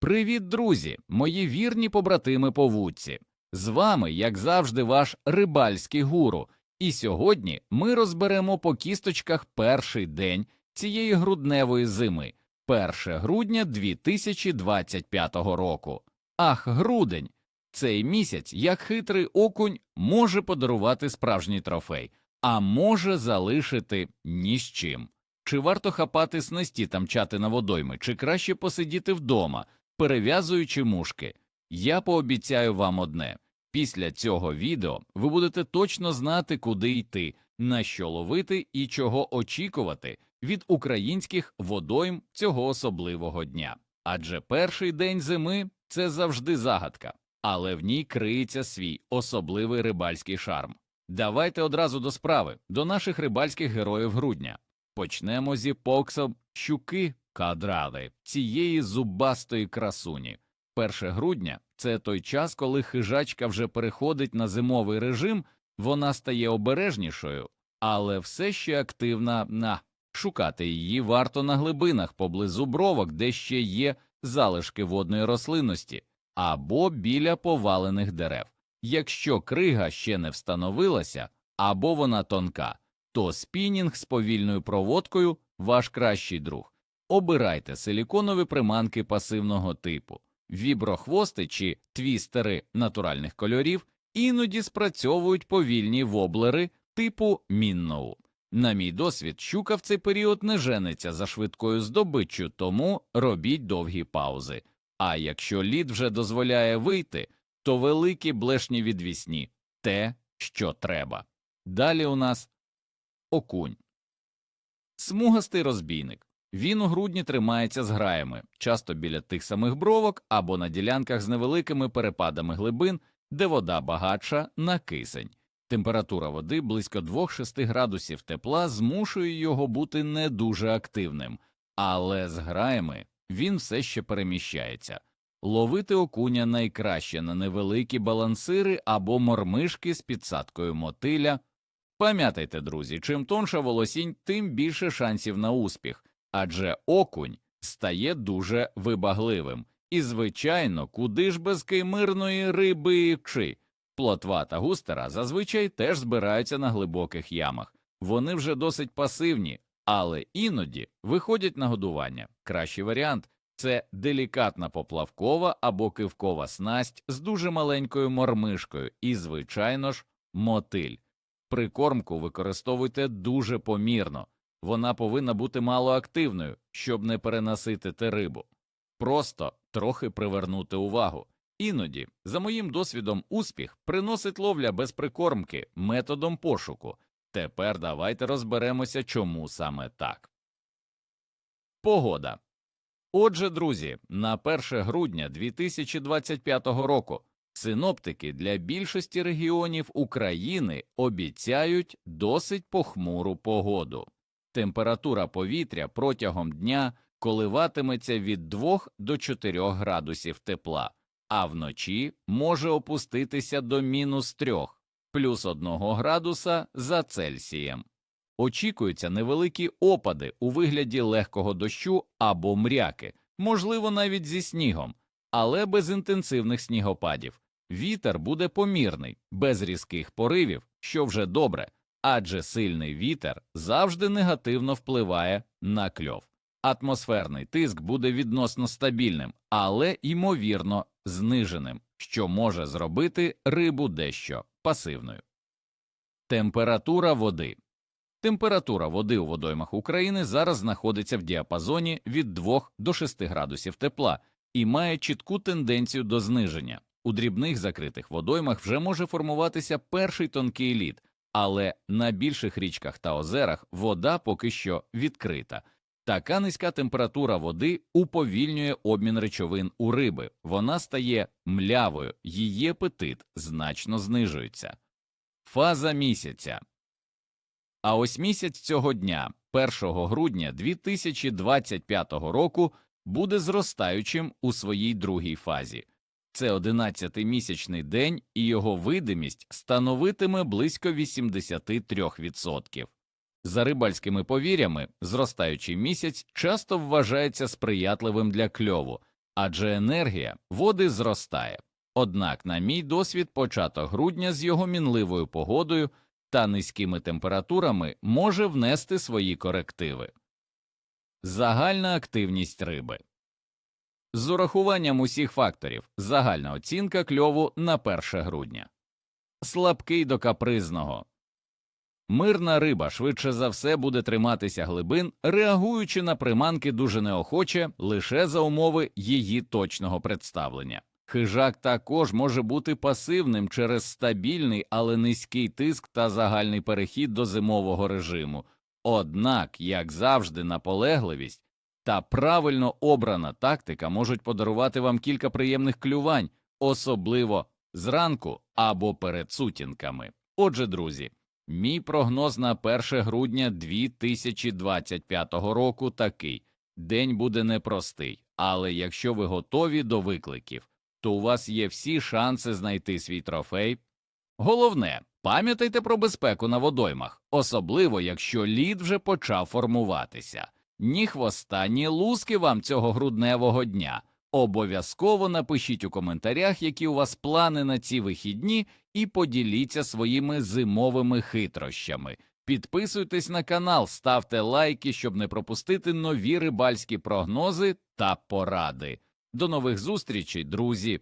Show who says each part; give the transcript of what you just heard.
Speaker 1: Привіт, друзі, мої вірні побратими по вудці. З вами, як завжди, ваш рибальський гуру. І сьогодні ми розберемо по кісточках перший день цієї грудневої зими, 1 грудня 2025 року. Ах, грудень! Цей місяць, як хитрий окунь, може подарувати справжній трофей, а може залишити ні з чим. Чи варто хапати снасті та мчати на водойми, чи краще посидіти вдома, перев'язуючи мушки? Я пообіцяю вам одне після цього відео ви будете точно знати, куди йти, на що ловити і чого очікувати від українських водойм цього особливого дня. Адже перший день зими це завжди загадка, але в ній криється свій особливий рибальський шарм. Давайте одразу до справи, до наших рибальських героїв грудня. Почнемо зі поксом щуки кадрали, цієї зубастої красуні. 1 грудня це той час, коли хижачка вже переходить на зимовий режим, вона стає обережнішою, але все ще активна на шукати її варто на глибинах поблизу бровок, де ще є залишки водної рослинності, або біля повалених дерев. Якщо крига ще не встановилася, або вона тонка, то спінінг з повільною проводкою ваш кращий друг. Обирайте силіконові приманки пасивного типу, віброхвости чи твістери натуральних кольорів, іноді спрацьовують повільні воблери типу Мінноу. На мій досвід, щука в цей період не жениться за швидкою здобиччю, тому робіть довгі паузи. А якщо лід вже дозволяє вийти, то великі блешні відвісні те, що треба. Далі у нас окунь. Смугастий розбійник. Він у грудні тримається з граями, часто біля тих самих бровок або на ділянках з невеликими перепадами глибин, де вода багатша на кисень. Температура води близько 2-6 градусів тепла змушує його бути не дуже активним, але з граями він все ще переміщається. Ловити окуня найкраще на невеликі балансири або мормишки з підсадкою мотиля. Пам'ятайте, друзі, чим тонша волосінь, тим більше шансів на успіх, адже окунь стає дуже вибагливим. І, звичайно, куди ж без каймирної риби чи плотва та густера зазвичай теж збираються на глибоких ямах. Вони вже досить пасивні, але іноді виходять на годування. Кращий варіант це делікатна поплавкова або кивкова снасть з дуже маленькою мормишкою і, звичайно ж, мотиль. Прикормку використовуйте дуже помірно, вона повинна бути малоактивною, щоб не перенаситити рибу. Просто трохи привернути увагу. Іноді, за моїм досвідом, успіх приносить ловля без прикормки методом пошуку. Тепер давайте розберемося, чому саме так. Погода. Отже, друзі, на 1 грудня 2025 року синоптики для більшості регіонів України обіцяють досить похмуру погоду. Температура повітря протягом дня коливатиметься від 2 до 4 градусів тепла, а вночі може опуститися до мінус 3, плюс 1 градуса за Цельсієм. Очікуються невеликі опади у вигляді легкого дощу або мряки, можливо, навіть зі снігом, але без інтенсивних снігопадів. Вітер буде помірний, без різких поривів, що вже добре, адже сильний вітер завжди негативно впливає на кльов. Атмосферний тиск буде відносно стабільним, але ймовірно зниженим, що може зробити рибу дещо пасивною. Температура води. Температура води у водоймах України зараз знаходиться в діапазоні від 2 до 6 градусів тепла і має чітку тенденцію до зниження. У дрібних закритих водоймах вже може формуватися перший тонкий лід, але на більших річках та озерах вода поки що відкрита. Така низька температура води уповільнює обмін речовин у риби, вона стає млявою, її апетит значно знижується. Фаза місяця. А ось місяць цього дня, 1 грудня 2025 року, буде зростаючим у своїй другій фазі. Це 11-й місячний день, і його видимість становитиме близько 83%. За рибальськими повір'ями, зростаючий місяць часто вважається сприятливим для кльову, адже енергія води зростає. Однак, на мій досвід, початок грудня з його мінливою погодою та низькими температурами може внести свої корективи. Загальна активність риби з урахуванням усіх факторів загальна оцінка кльову на 1 грудня. Слабкий до капризного. Мирна риба швидше за все буде триматися глибин, реагуючи на приманки дуже неохоче лише за умови її точного представлення. Хижак також може бути пасивним через стабільний, але низький тиск та загальний перехід до зимового режиму. Однак, як завжди, наполегливість та правильно обрана тактика можуть подарувати вам кілька приємних клювань, особливо зранку або перед сутінками. Отже, друзі, мій прогноз на 1 грудня 2025 року такий: день буде непростий, але якщо ви готові до викликів, то у вас є всі шанси знайти свій трофей. Головне, пам'ятайте про безпеку на водоймах, особливо якщо лід вже почав формуватися. Ні хвоста, ні луски вам цього грудневого дня. Обов'язково напишіть у коментарях, які у вас плани на ці вихідні, і поділіться своїми зимовими хитрощами. Підписуйтесь на канал, ставте лайки, щоб не пропустити нові рибальські прогнози та поради. До нових зустрічей, друзі.